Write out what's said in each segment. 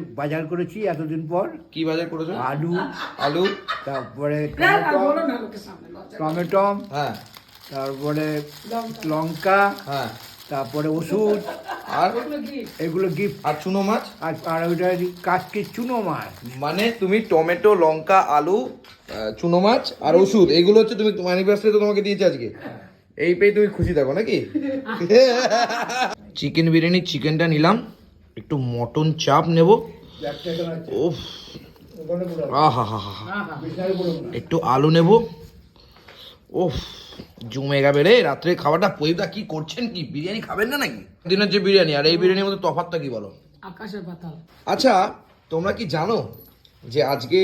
বাজার করেছি এতদিন পর। কি বাজার করেছ? আলু। আলু? তারপরে টমেটো। হ্যাঁ। তারপরে লঙ্কা। লঙ্কা। হ্যাঁ। তারপরে ওষুধ। আর? এগুলো গিফট আর চুনো মাছ? আর আর ওইটা কাজকে চুনো মাছ। মানে তুমি টমেটো লঙ্কা আলু চুনো মাছ আর ওষুধ এগুলো হচ্ছে তুমি অ্যানিভার্সারি তো তোমাকে দিয়েছে আজকে। এই পেয়ে তুমি খুশি থাকো নাকি? চিকেন বিরিয়ানি চিকেনটা নিলাম। একটু মটন চাপ নেব। আহা হা হা একটু আলু নেব। ওফ জমে যাবে রে। রাত্রে খাবারটা পরিদা কি করছেন কি? বিরিয়ানি খাবেন না নাকি? দিনের যে বিরিয়ানি। আর এই বিরিয়ানির মধ্যে তফাৎটা কি বলো? আকাশের পাতাল। আচ্ছা তোমরা কি জানো যে আজকে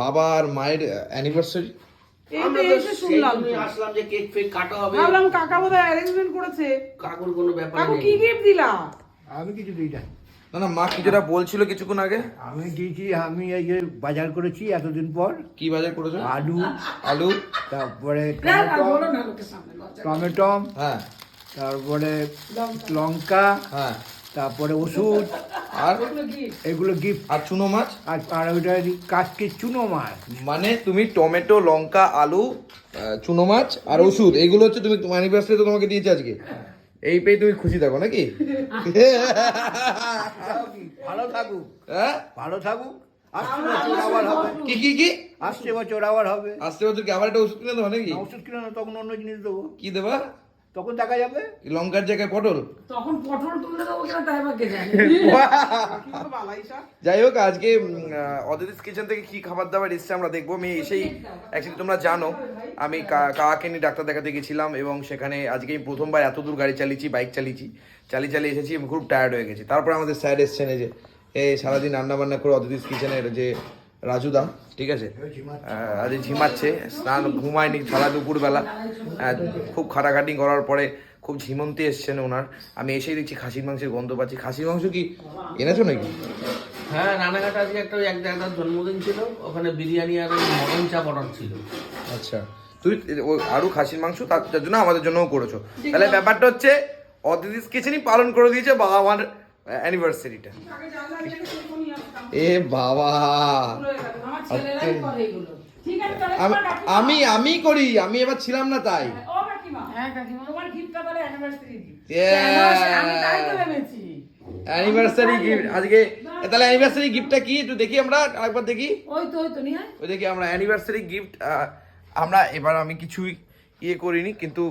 বাবা আর মায়ের অ্যানিভার্সারি কেক ফেক কাটা হবে। ভাবলাম কাকা বোধহয় অ্যারেঞ্জমেন্ট করেছে। কাকুর কোনো ব্যাপার কাকু কি গিফট দিলা? আমি কিছু দিই না। না না মা কি যেটা বলছিল কিছুক্ষণ আগে? আমি দিয়েছি আমি এই যে বাজার করেছি এতদিন পর। কি বাজার করেছ? আলু। আলু। তারপরে টমেটো। হ্যাঁ। তারপরে লঙ্কা। হ্যাঁ। তারপরে ওষুধ। আর? এগুলো গিফট আর চুনো মাছ? আর আর ওইটা কাজকে চুনো মাছ। মানে তুমি টমেটো লঙ্কা আলু চুনো মাছ আর ওষুধ। এগুলো হচ্ছে তুমি অ্যানিভার্সারি তো তোমাকে দিয়েছে আজকে। এই পেয়ে তুমি খুশি থাকো নাকি? ভালো থাকুক। হ্যাঁ? ভালো থাকুক। আসছে বছর আবার হবে। কি কি কি? আসছে বছর আবার হবে। আসছে বছর কি? আবার একটা ওষুধ কিনে দেবো নাকি? না, ওষুধ কিনে না তখন অন্য জিনিস দেবো। কি দেবা? তখন দেখা যাবে? লঙ্কার জায়গায় পটল? তখন পটল তুলে দেবো কিনা? তাই বা কে জানে। যাই হোক আজকে অদিতিস কিচেন থেকে কি খাবার দাবার এসছে আমরা দেখব। আমি এসেই অ্যাকচুয়ালি তোমরা জানো আমি কা- কাকাকে নিয়ে ডাক্তার দেখাতে গেছিলাম এবং সেখানে আজকে আমি প্রথমবার এত দূর গাড়ি চালিয়েছি বাইক চালিয়েছি। চালিয়ে চালিয়ে এসেছি আমি খুব টায়ার্ড হয়ে গেছি। তারপরে আমাদের স্যার এসছেন এই যে এই সারাদিন রান্না বান্না করে অদিতিস কিচেনের যে রাজুদা ঠিক আছে? আজ ঝিমাচ্ছে স্নান ঘুমায়নি সারা দুপুরবেলা। খুব খাটাখাটি করার পরে খুব ঝিমন্তি এসছেন ওনার। আমি এসেই দেখছি খাসির মাংসের গন্ধ পাচ্ছি। খাসির মাংস কি এনেছো নাকি? হ্যাঁ রানাঘাট আজকে একটা ওই এক জায়গার জন্মদিন ছিল ওখানে বিরিয়ানি আর মটন চাপ অর্ডার ছিল। আচ্ছা। তুই ওই আরও খাসির মাংস তার জন্য আমাদের জন্যও করেছ। তাহলে ব্যাপারটা হচ্ছে অদিতিস কিচেনই পালন করে দিয়েছে বাবা আমার অ্যানিভার্সারিটা এ বাবা। আমি আমি করি আমি এবার ছিলাম না তাই। হ্যাঁ অ্যানিভার্সারি গিফট Yeah. আমি তাই তো ভেবেছি অ্যানিভার্সারি গিফট আজকে তাহলে অ্যানিভার্সারি গিফটটা কি? একটু দেখি আমরা আরেকবার দেখি। ওই তো ওই তো ওই দেখি আমরা অ্যানিভার্সারি গিফট আমরা এবার আমি কিছুই ইয়ে করিনি কিন্তু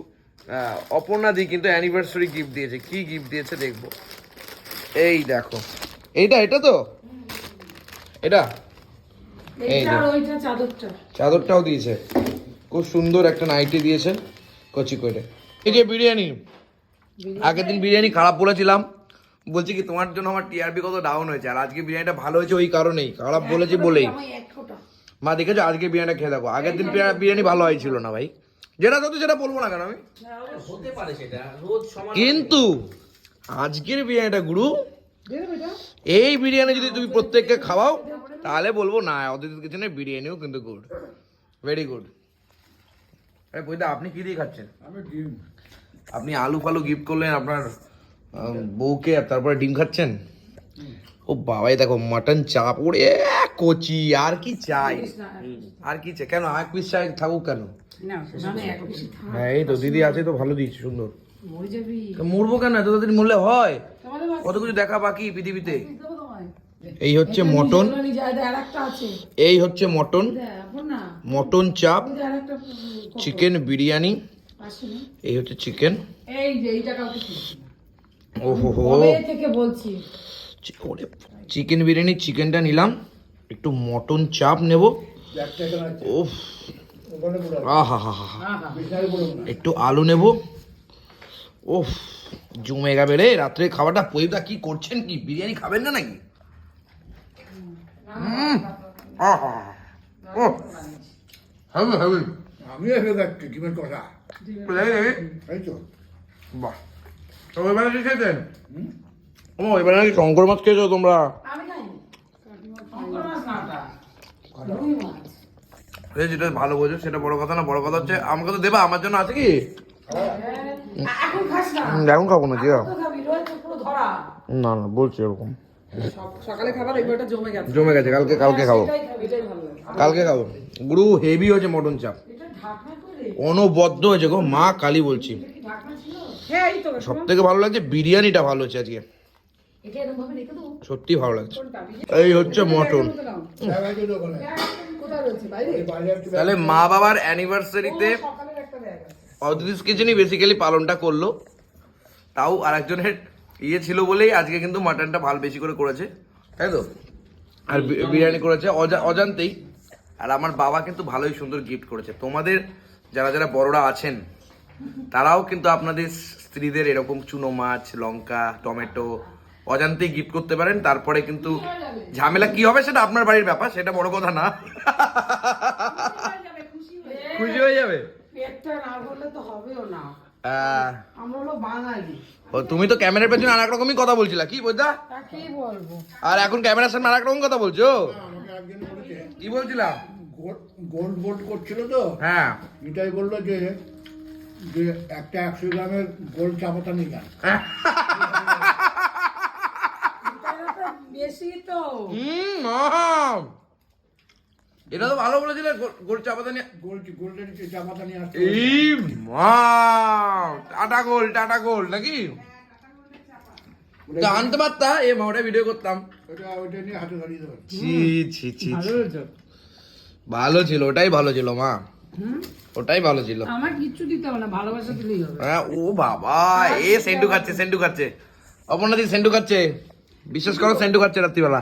অপর্ণা দি কিন্তু অ্যানিভার্সারি গিফট দিয়েছে। কি গিফট দিয়েছে দেখব। এই দেখো। এইটা এটা তো? এটা? এই এইটা যে। আর ওইটা চাদরটা। চাদরটাও দিয়েছে। খুব সুন্দর একটা নাইটি দিয়েছে কচি করে। এই যে বিরিয়ানি। আগের দিন বিরিয়ানি খারাপ বলেছিলাম। বলছি কি তোমার জন্য আমার টিআরপি কত ডাউন হয়েছে? আর আজকে বিরিয়ানিটা ভালো হয়েছে ওই কারণেই। খারাপ বলেছি বলেই। মা দেখেছ? আজকে বিরিয়ানিটা খেয়ে দেখো। আগের দিন বিরিয়ানি- বিরিয়ানি ভালো হয়েছিল না ভাই? যেটা সত্যি সেটা বলব না কেন আমি? হতে পারে সেটা। রোজ সমান কিন্তু আজকের বিরিয়ানিটা গুরু এই বিরিয়ানি যদি তুমি প্রত্যেককে খাওয়াও তাহলে বলব না অদিতির কিচেনের বিরিয়ানিও কিন্তু গুড ভেরি গুড আরে বইদা আপনি কি দিয়ে খাচ্ছেন? ডিম। আপনি আলু ফালু গিফট করলেন আপনার বউকে আর তারপরে ডিম খাচ্ছেন? ও বাবাই দেখো মাটন চাপ ওরে কচি আর কি চাই? আর কি চাই? কেন এক পিস চাই থাকুক কেন? হ্যাঁ এই তো দিদি আছে তো ভালো দিচ্ছে সুন্দর। মরে যাবি। মরবো কেন? এত তাড়াতাড়ি মরলে হয়। কত কিছু দেখা বাকি পৃথিবীতে। এই হচ্ছে মটন। এই হচ্ছে mutton. Mutton chaap chicken biryani. এই হচ্ছে চিকেন। এই যে এইটা কাউকে কি ওহো হো। কবে চিকেন বিরিয়ানি চিকেনটা নিলাম। একটু মটন চাপ নেব। ওফ আহা হা হা একটু আলু নেব। ওফ জমে যাবে রে রাত্রে খাবারটা পরিদা কি করছেন কি? বিরিয়ানি খাবেন না নাকি? আমি এসে ডিমের কষা এই তো। বাহ। তো এবারে কি খেয়েছেন ও এবারে নাকি শঙ্কর মাছ খেয়েছো তোমরা? যেটা ভালো বোঝো সেটা বড় কথা না বড় কথা হচ্ছে আমাকে তো দেবা আমার জন্য আছে কি? এখন খাব না জিয়া না না বলছি এরকম। সকালে খাবার এবারটা জমে গেছে। জমে গেছে কালকে কালকে খাব। এটাই খাব, কালকে খাব। গুরু হেভি হয়েছে মটন চাপ। এটা অনবদ্য হয়েছে গো মা কালী বলছি। ঢাকনা ছিল? হ্যাঁ এই তো। সব থেকে ভালো লাগছে বিরিয়ানিটা ভালো হচ্ছে আজকে। এটা এরকম ভাবে রেখে দেবো? সত্যি ভালো লাগছে। এই হচ্ছে মটন। বাইরে? তাহলে মা বাবার অ্যানিভার্সারিতে সকালের একটা ব্যাগ আছে অদিতিস কিচেনই বেসিক্যালি পালনটা করল। তাও আরেকজনের ইয়ে ছিল বলেই আজকে কিন্তু মাটনটা ভালো বেশি করে করেছে তাই তো? আর বিরিয়ানি করেছে অজা- অজান্তেই। আর আমার বাবা কিন্তু ভালোই সুন্দর গিফট করেছে। তোমাদের যারা যারা বড়রা আছেন তারাও কিন্তু আপনাদের স্ত্রীদের এরকম চুনো মাছ লঙ্কা টমেটো অজান্তেই গিফট করতে পারেন। তারপরে কিন্তু ঝামেলা কি হবে সেটা আপনার বাড়ির ব্যাপার সেটা বড় কথা না। খুশি হয়ে যাবে? পেটটা না ভরলে তো হবেও না। আমরা হলো বাঙালি। ও তুমি তো ক্যামেরার পেছনে আর এক রকমই কথা বলছিলা কি বোঝা? কি বলব? আর এখন ক্যামেরার সামনে আর এক রকম কথা বলছো? আমাকে একজন বলেছে। কি বলছিলাম গোল্ড গোল্ড করছিল তো? হ্যাঁ। এটাই বলল যে যে একটা একশো গ্রামের গোল্ড চাপাতা নিয়ে যান। বেশি তো। হুম। এটা তো ভালো বলেছিলে গোল- গোল চাপাতা নিয়ে গোল্ড গোল্ডের চাপাতা নিয়ে আসতে এই মা টাটা গোল টাটা গোল নাকি? জানতে পারতা এ মা ওটা ভিডিও করতাম। ওটা ওইটা নিয়ে হাতে ধরিয়ে দেবেন ছি ছি ছি ছি। ভালো ছিল ওটাই ভালো ছিল মা। ওটাই ভালো ছিল। আমার কিচ্ছু দিতে হবে না ভালোবাসা দিলেই হবে। হ্যাঁ ও বাবা এ সেন্টু খাচ্ছে সেন্টু খাচ্ছে। অপর্ণাদি সেন্টু খাচ্ছে। বিশ্বাস করো সেন্টু খাচ্ছে রাত্রিবেলা।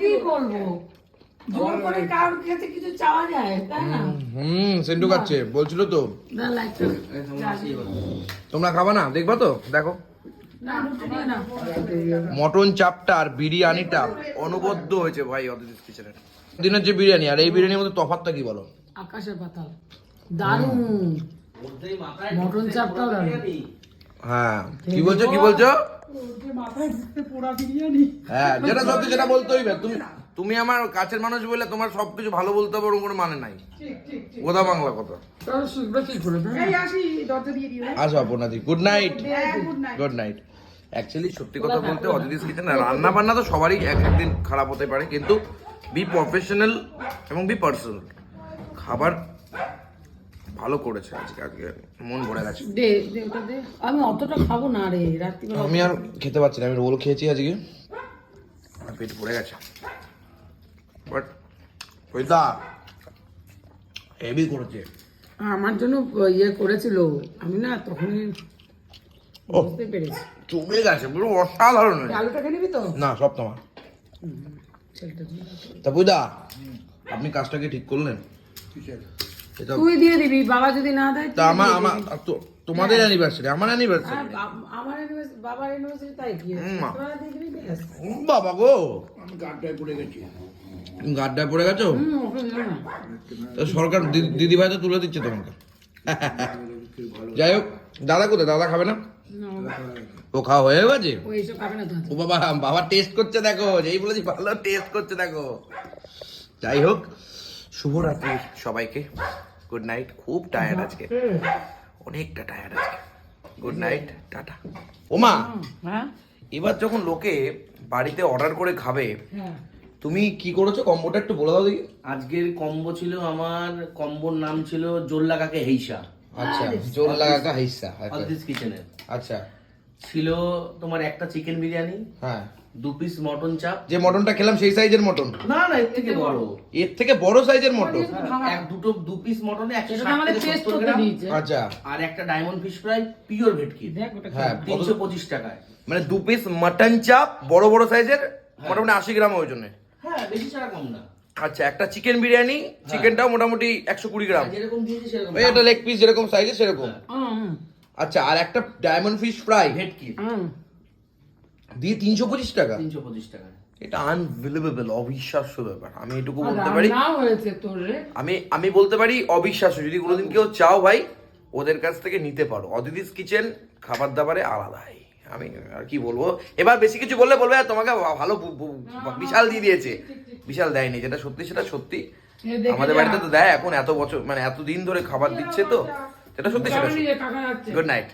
কি করব জোর করে কারোর কাছে কিছু চাওয়া যায় তাই না? হুম সেন্টু খাচ্ছে বলছিল তো। তোমরা খাবা না? দেখবা তো দেখো। মটন চাপটা আর বিরিয়ানিটা অনবদ্য হয়েছে ভাই অদিতিস কিচেনের। দিনের যে বিরিয়ানি আর এই বিরিয়ানির মধ্যে তফাৎটা কি বলো? আকাশের পাতাল। দারুণ। মটন দারুণ। হ্যাঁ কি বলছো কি বলছো? মাথায় পোড়া বিরিয়ানি। হ্যাঁ যেটা সত্যি সেটা বলতে হইবে তুমি তুমি আমার কাছের মানুষ বলে তোমার সবকিছু ভালো বলতে হবে ওরকম কোনো মানে নাই। গোদা বাংলা কথা। আসি অপর্ণাদি good night good night actually সত্যি কথা বলতে অদিতিস কিচেন রান্না বান্না তো সবারই এক একদিন খারাপ হতে পারে কিন্তু বি প্রফেশনাল এবং বি পার্সোনাল খাবার ভালো করেছে আজকে আজকে মন ভরে গেছে। দে দে ওটা দে। আমি অতটা খাব না রে রাত্রিবেলা আমি আর খেতে পারছি না আমি রোল খেয়েছি আজকে। আর পেট ভরে গেছে। বাট ওইটা হেভি করেছে। আমার জন্য ইয়ে করেছিল। আমি না তখনই বুঝতে পেরেছি। চুমে গেছে পুরো অসাধারণ হয়েছে। নিবি তো? না সব তোমার। ছেলেটা দিয়ে দাও। তা বুঝা আপনি কাজটাকে ঠিক করলেন? তুই দিয়ে দিবি বাবা যদি না দেয় তা আমার আমার তোমাদের অ্যানিভার্সারি আমার অ্যানিভার্সারি বাবার তাই কি। বাবা গো। আমি পড়ে গেছি। গাড্ডায় পড়ে গেছো? সরকার দিদি ভাই তো তুলে দিচ্ছে তোমাকে। যাই হোক দাদা কোথায়? দাদা খাবে না? ও খাওয়া হয়ে গেছে? ও বাবা বাবা টেস্ট করছে দেখো যেই বলেছি ভালো টেস্ট করছে দেখো। যাই হোক শুভরাত্রি সবাইকে। গুড নাইট খুব টায়ার্ড আজকে। অনেকটা টায়ার্ড আজকে। Good night tata. ওমা হ্যাঁ। এবার যখন লোকে বাড়িতে অর্ডার করে খাবে হ্যাঁ। তুমি কি করেছ? কম্বোটা একটু বলে দাও দেখি। আজকের কম্বো ছিল আমার কম্বোর নাম ছিল জোল্লা কাকে হেইসা। আচ্ছা জোর লাগা হাইসা অদিস কিচেনের আচ্ছা। ছিল তোমার একটা চিকেন বিরিয়ানি হ্যাঁ। দু পিস মটন চাপ যে মটনটা খেলাম সেই সাইজের মটন না না এর থেকে বড়। এর থেকে বড় সাইজের মটন এক দুটো দু পিস মটনে একশো সেটা ষাট আমাদের থেকে টেস্ট সত্তর করতে গ্রাম। আচ্ছা। আর একটা ডায়মন্ড ফিশ ফ্রাই পিওর ভেটকি। দেখ ওটা হ্যাঁ তিনশো পঁচিশ টাকায়। মানে দু পিস মাটন চাপ বড় বড় সাইজের মোটামুটি আশি গ্রাম ওজনে হ্যাঁ বেশি ছাড়া কম না। আচ্ছা একটা চিকেন বিরিয়ানি চিকেনটাও মোটামুটি একশো কুড়ি গ্রাম। যেরকম দিয়েছি সেরকম। ওই একটা লেগ পিস যেরকম সাইজের সেরকম। আচ্ছা আর একটা ডায়মন্ড ফিশ ফ্রাই ভেটকি। হুম। দিয়ে তিনশো পঁচিশ টাকা? তিনশো পঁচিশ টাকায় এটা আনবিলিভেবল অবিশ্বাস্য ব্যাপার। আমি এটুকু বলতে পারি রান্নাও হয়েছে তোর রে। আমি আমি বলতে পারি অবিশ্বাস্য। যদি কোনোদিন কেউ চাও ভাই ওদের কাছ থেকে নিতে পারো। অদিতিস কিচেন খাবার দাবারে আলাদাই। আমি আর কি বলব? এবার বেশি কিছু বললে বলবে তোমাকে ভালো বিশাল দিয়ে দিয়েছে। বিশাল দেয়নি যেটা সত্যি সেটা সত্যি। আমাদের বাড়িতে তো দেয় এখন এত বছর মানে এত দিন ধরে খাবার দিচ্ছে তো সেটা সত্যি। সেটা গুড নাইট